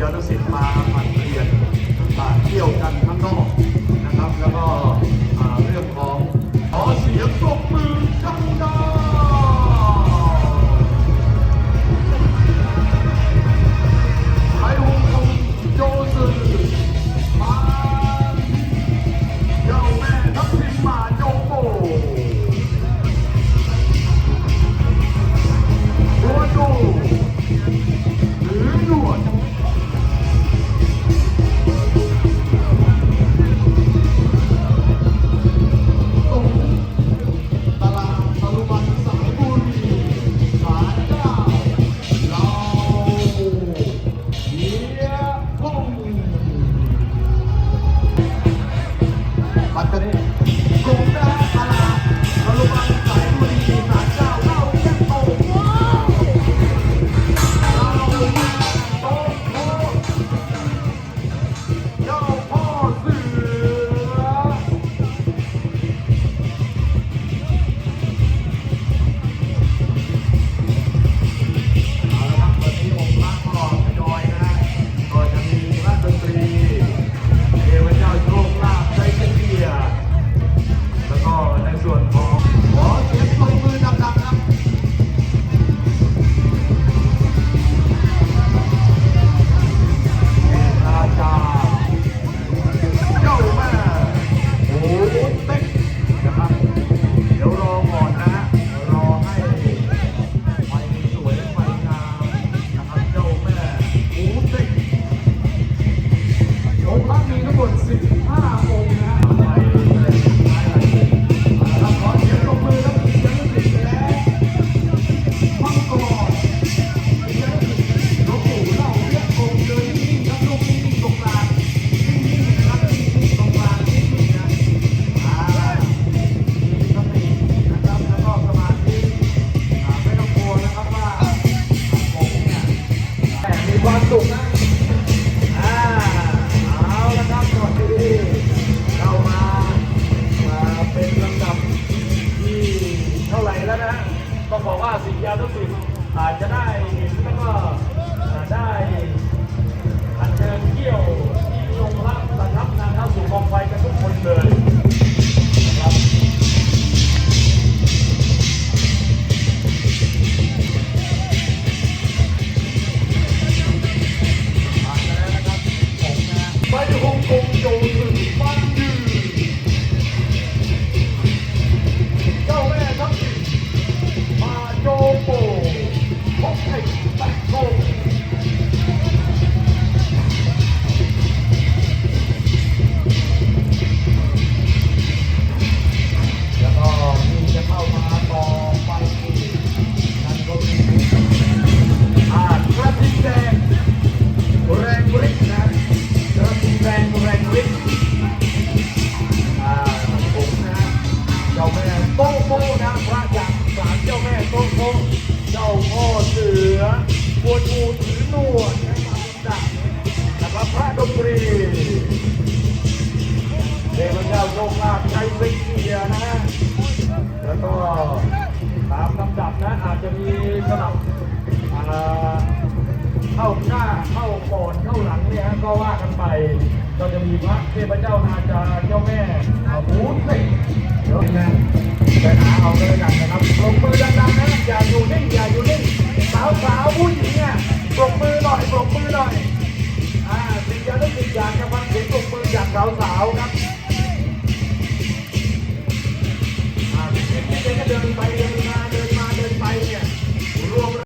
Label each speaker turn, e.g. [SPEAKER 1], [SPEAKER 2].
[SPEAKER 1] ยอนสิทธิ์มา Oh วชูถือนวดนะครับนะครับพระดมรี เทพเจ้าโชคลาภใจสิงเดียนะฮะ แล้วก็ตามลำดับนะอาจจะมีสลับเข้าหน้าเข้าก่อนเข้าหลังเนี่ยฮะก็ว่ากันไป ก็จะมีพระเทพเจ้านาจาเจ้าแม่อาวุธเดี๋ยวนะไปหาเอาเลยกันนะครับลงมือดังๆนะาวครับ